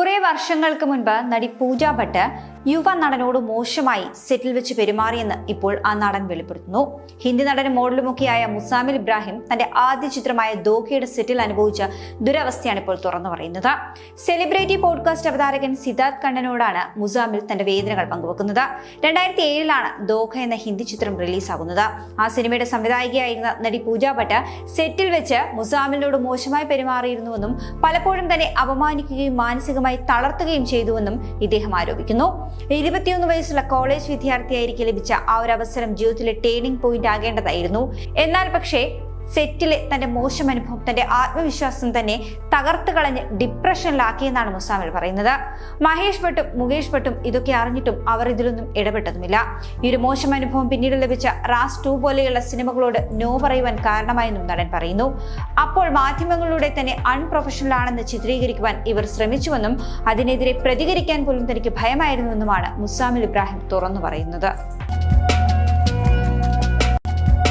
കുറെ വർഷങ്ങൾക്ക് മുൻപ് നടി പൂജ ഭട്ട് യുവ നടനോട് മോശമായി സെറ്റിൽ വെച്ച് പെരുമാറിയെന്ന് ഇപ്പോൾ ആ നടൻ വെളിപ്പെടുത്തുന്നു. ഹിന്ദി നടനും മോഡലുമൊക്കെയായ മുസാമിൽ ഇബ്രാഹിം തന്റെ ആദ്യ ചിത്രമായ ദോഖയുടെ സെറ്റിൽ അനുഭവിച്ച ദുരവസ്ഥയാണ് ഇപ്പോൾ തുറന്നു പറയുന്നത്. സെലിബ്രിറ്റി പോഡ്കാസ്റ്റ് അവതാരകൻ സിദ്ധാർത്ഥ് കണ്ണനോടാണ് മുസാമിൽ തന്റെ വേദനകൾ പങ്കുവെക്കുന്നത്. രണ്ടായിരത്തി ഏഴിലാണ് ദോഖ എന്ന ഹിന്ദി ചിത്രം റിലീസാകുന്നത്. ആ സിനിമയുടെ സംവിധായികയായിരുന്ന നടി പൂജ ഭട്ട് സെറ്റിൽ വെച്ച് മുസാമിലിനോട് മോശമായി പെരുമാറിയിരുന്നുവെന്നും പലപ്പോഴും തന്നെ അപമാനിക്കുകയും മാനസികമായി തളർത്തുകയും ചെയ്തുവെന്നും ഇദ്ദേഹം ആരോപിക്കുന്നു. ഇരുപത്തിയൊന്ന് വയസ്സുള്ള കോളേജ് വിദ്യാർത്ഥിയായിരിക്കെ ലഭിച്ച ആ ഒരു അവസരം ജീവിതത്തിലെ ടേണിംഗ് പോയിന്റ് ആകേണ്ടതായിരുന്നു. എന്നാൽ പക്ഷേ സെറ്റിലെ തന്റെ മോശം അനുഭവം തന്റെ ആത്മവിശ്വാസം തന്നെ തകർത്ത് കളഞ്ഞ് ഡിപ്രഷനിലാക്കിയെന്നാണ് മുസാമിൽ പറയുന്നത്. മഹേഷ് ഭട്ടും മുകേഷ് ഭട്ടും ഇതൊക്കെ അറിഞ്ഞിട്ടും അവർ ഇതിലൊന്നും ഇടപെട്ടതുമില്ല. ഈ ഒരു മോശം അനുഭവം പിന്നീട് ലഭിച്ച റാസ് ടു പോലെയുള്ള സിനിമകളോട് നോ പറയുവാൻ കാരണമായെന്നും നടൻ പറയുന്നു. അപ്പോൾ മാധ്യമങ്ങളിലൂടെ തന്നെ അൺപ്രൊഫഷണൽ ആണെന്ന് ചിത്രീകരിക്കുവാൻ ഇവർ ശ്രമിച്ചുവെന്നും അതിനെതിരെ പ്രതികരിക്കാൻ പോലും തനിക്ക് ഭയമായിരുന്നുവെന്നുമാണ് മുസാമിൽ ഇബ്രാഹിം തുറന്നു പറയുന്നത്.